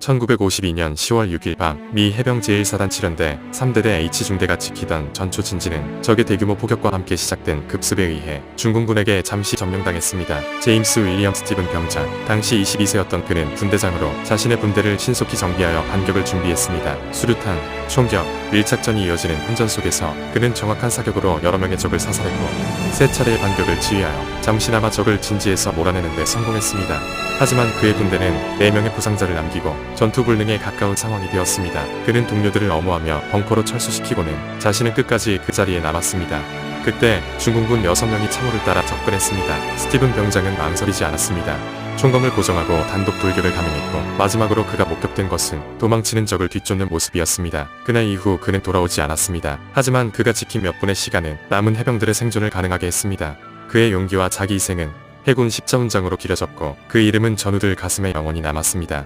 1952년 10월 6일 밤 미 해병 제1사단 7연대 3대대 H중대가 지키던 전초 진지는 적의 대규모 포격과 함께 시작된 급습에 의해 중공군에게 잠시 점령당했습니다. 제임스 윌리엄 스티븐 병장 당시 22세였던 그는 분대장으로 자신의 분대를 신속히 정비하여 반격을 준비했습니다. 수류탄, 총격, 밀착전이 이어지는 혼전 속에서 그는 정확한 사격으로 여러 명의 적을 사살했고 세 차례의 반격을 지휘하여 잠시나마 적을 진지에서 몰아내는 데 성공했습니다. 하지만 그의 군대는 4명의 부상자를 남기고 전투 불능에 가까운 상황이 되었습니다. 그는 동료들을 엄호하며 벙커로 철수시키고는 자신은 끝까지 그 자리에 남았습니다. 그때 중공군 6명이 참호를 따라 접근했습니다. 스티븐 병장은 망설이지 않았습니다. 총검을 고정하고 단독 돌격을 감행했고 마지막으로 그가 목격된 것은 도망치는 적을 뒤쫓는 모습이었습니다. 그날 이후 그는 돌아오지 않았습니다. 하지만 그가 지킨 몇 분의 시간은 남은 해병들의 생존을 가능하게 했습니다. 그의 용기와 자기 희생은 해군 십자훈장으로 기려졌고 그 이름은 전우들 가슴에 영원히 남았습니다.